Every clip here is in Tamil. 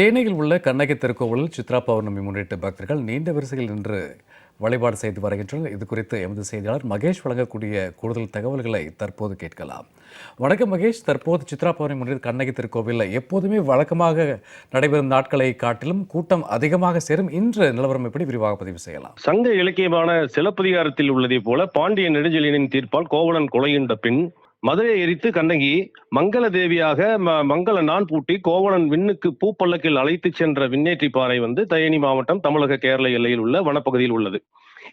தேனியில் உள்ள கண்ணகி திருக்கோவிலில் சித்ரா பௌர்ணமி முன்னிட்டு பக்தர்கள் நீண்ட வரிசையில் நின்று வழிபாடு செய்து வருகின்றனர். இது குறித்து எமது செய்தியாளர் மகேஷ் வழங்கக்கூடிய கூடுதல் தகவல்களை தற்போது கேட்கலாம். வணக்கம் மகேஷ். தற்போது சித்ரா பௌர்ணமி முன்னிட்டு கண்ணகி திருக்கோவிலில் எப்போதுமே வழக்கமாக நடைபெறும் நாட்களை காட்டிலும் கூட்டம் அதிகமாக சேரும். இன்று நிலவரம் எப்படி? விரிவாக பதிவு செய்யலாம். சங்க இலக்கியமான சிலப்பதிகாரத்தில் உள்ளதை போல பாண்டிய நெடுஞ்செழியனின் தீர்ப்பால் கோவலன் கொலையுண்ட பின் மதுரையை எரித்து கண்ணகி மங்கள தேவியாக ம- மங்கள நான் பூட்டி கோவலன் விண்ணுக்கு பூப்பல்லக்கில் அழைத்துச் சென்ற விண்ணேற்றி பாறை வந்து தயனி மாவட்டம் தமிழக கேரள எல்லையில் உள்ள வனப்பகுதியில் உள்ளது.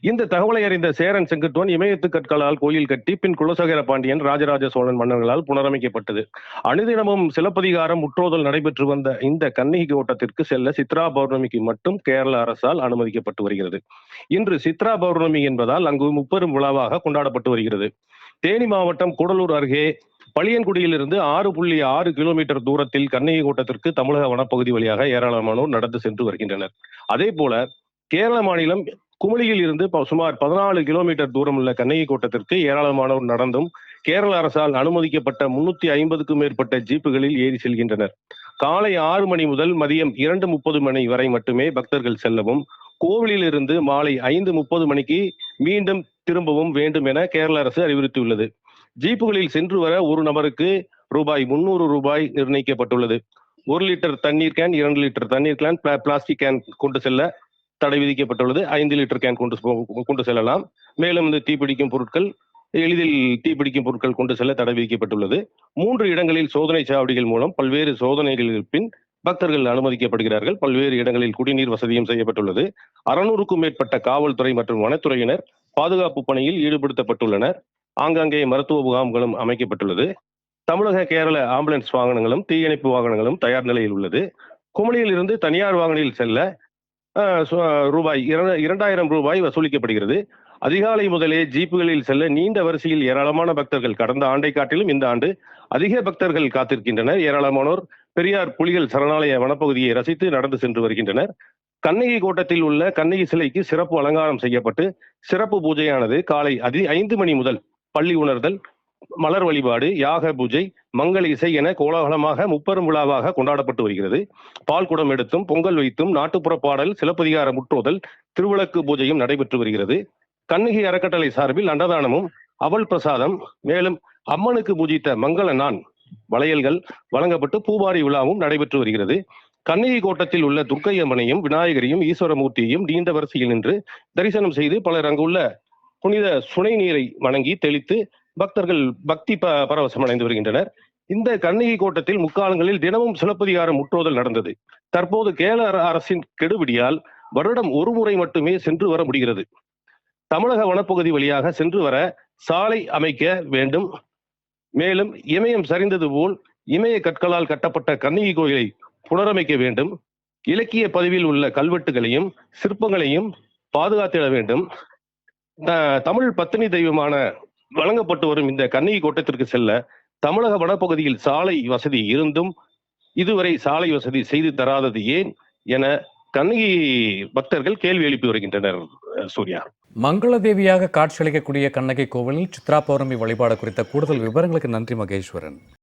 இந்த தகவலை அறிந்த சேரன் செங்குட்டுவன் இமயத்து கற்களால் கோயில் கட்டி பின் குலசேகர பாண்டியன் ராஜராஜ சோழன் மன்னர்களால் புனரமைக்கப்பட்டது. அனுதினமும் சிலப்பதிகாரம் முற்றோதல் நடைபெற்று வந்த இந்த கண்ணகி கோட்டத்திற்கு செல்ல சித்ரா பௌர்ணமிக்கு மட்டும் கேரள அரசால் அனுமதிக்கப்பட்டு வருகிறது. இன்று சித்ரா பௌர்ணமி என்பதால் அங்கு முப்பெரும் விழாவாக கொண்டாடப்பட்டு வருகிறது. தேனி மாவட்டம் கூடலூர் அருகே பளியன்குடியிலிருந்து ஆறு புள்ளி ஆறு கிலோமீட்டர் தூரத்தில் கண்ணகி கோட்டத்திற்கு தமிழக வனப்பகுதி வழியாக ஏராளமானோர் நடந்து சென்று வருகின்றனர். அதே போல கேரள மாநிலம் குமளியில் இருந்து சுமார் பதினாலு கிலோமீட்டர் தூரம் உள்ள கண்ணகி கோட்டத்திற்கு ஏராளமானோர் நடந்தும் கேரள அரசால் அனுமதிக்கப்பட்ட முன்னூத்தி ஐம்பதுக்கும் மேற்பட்ட ஜீப்புகளில் ஏறி செல்கின்றனர். காலை ஆறு மணி முதல் மதியம் இரண்டு முப்பது மணி வரை மட்டுமே பக்தர்கள் செல்லவும் கோவிலில் இருந்து மாலை ஐந்து முப்பது மணிக்கு மீண்டும் திரும்பவும் வேண்டும் என கேரள அரசு அறிவுறுத்தியுள்ளது. ஜீப்புகளில் சென்று வர ஒரு நபருக்கு ரூபாய் முன்னூறு ரூபாய் நிர்ணயிக்கப்பட்டுள்ளது. ஒரு லிட்டர் தண்ணீர் கேன் இரண்டு லிட்டர் தண்ணீர் கேன் பிளாஸ்டிக் கேன் கொண்டு செல்ல தடை விதிக்கப்பட்டுள்ளது. ஐந்து லிட்டர் கேன் கொண்டு கொண்டு செல்லலாம். மேலும் இந்த தீப்பிடிக்கும் பொருட்கள் எளிதில் தீப்பிடிக்கும் பொருட்கள் கொண்டு செல்ல தடை விதிக்கப்பட்டுள்ளது. மூன்று இடங்களில் சோதனை சாவடிகள் மூலம் பல்வேறு சோதனைகளுக்கு பின் பக்தர்கள் அனுமதிக்கப்படுகிறார்கள். பல்வேறு இடங்களில் குடிநீர் வசதியும் செய்யப்பட்டுள்ளது. அறுநூறுக்கும் மேற்பட்ட காவல்துறை மற்றும் வனத்துறையினர் பாதுகாப்பு பணியில் ஈடுபடுத்தப்பட்டுள்ளனர். ஆங்காங்கே மருத்துவ முகாம்களும் அமைக்கப்பட்டுள்ளது. தமிழக கேரள ஆம்புலன்ஸ் வாகனங்களும் தீயணைப்பு வாகனங்களும் தயார் நிலையில் உள்ளது. குமளியில் இருந்து தனியார் வாகனில் செல்ல ரூபாய் இரண்டாயிரம் ரூபாய் வசூலிக்கப்படுகிறது. அதிகாலை முதலே ஜீப்புகளில் செல்ல நீண்ட வரிசையில் ஏராளமான பக்தர்கள் கடந்த ஆண்டை காட்டிலும் இந்த ஆண்டு அதிக பக்தர்கள் காத்திருக்கின்றனர். ஏராளமானோர் பெரியார் புலிகள் சரணாலய வனப்பகுதியை ரசித்து நடந்து சென்று வருகின்றனர். கண்ணகி கோட்டத்தில் உள்ள கண்ணகி சிலைக்கு சிறப்பு அலங்காரம் செய்யப்பட்டு சிறப்பு பூஜையானது காலை அதி ஐந்து மணி முதல் பள்ளி உணர்தல் மலர் வழிபாடு யாக பூஜை மங்கள இசை என கோலாகலமாக முப்பெரும் விழாவாக கொண்டாடப்பட்டு வருகிறது. பால் குடம் எடுத்தும் பொங்கல் வைத்தும் நாட்டுப்புற பாடல் சிலப்பதிகார முற்றோதல் திருவிளக்கு பூஜையும் நடைபெற்று வருகிறது. கண்ணகி அறக்கட்டளை சார்பில் அன்னதானமும் அவல் பிரசாதம் மேலும் அம்மனுக்கு பூஜித்த மங்கள நான் வளையல்கள் வழங்கப்பட்டு பூவாரி விழாவும் நடைபெற்று வருகிறது. கண்ணகி கோட்டத்தில் உள்ள துர்க்கை அம்மனையும் விநாயகரையும் ஈஸ்வரமூர்த்தியையும் நீண்ட வரிசையில் நின்று தரிசனம் செய்து பலர் அங்குள்ள புனித சுனை நீரை வணங்கி தெளித்து பக்தர்கள் பக்தி ப பரவசம் அடைந்து வருகின்றனர். இந்த கண்ணகி கோட்டத்தில் முக்காலங்களில் தினமும் சிலப்பதிகாரம் முற்றோதல் நடந்தது. தற்போது கேரள அரசின் கெடுபிடியால் வருடம் ஒரு முறை மட்டுமே சென்று வர முடிகிறது. தமிழக வனப்பகுதி வழியாக சென்று வர சாலை அமைக்க வேண்டும். மேலும் இமயம் சரிந்தது போல் இமய கற்களால் கட்டப்பட்ட கண்ணகி கோயிலை புனரமைக்க வேண்டும். இலக்கிய பதிவில் உள்ள கல்வெட்டுகளையும் சிற்பங்களையும் பாதுகாத்திட வேண்டும். தமிழ் பத்தினி தெய்வமான வழங்கப்பட்டு வரும் இந்த கண்ணகி கோட்டத்திற்கு செல்ல தமிழக வனப்பகுதியில் சாலை வசதி இருந்தும் இதுவரை சாலை வசதி செய்து தராதது ஏன் என கண்ணகி பக்தர்கள் கேள்வி எழுப்பி வருகின்றனர் சூர்யா. மங்கள தேவியாக காட்சியளிக்கக்கூடிய கண்ணகி கோவிலில் சித்ரா பௌர்ணமி வழிபாடு குறித்த கூடுதல் விவரங்களுக்கு நன்றி மகேஸ்வரன்.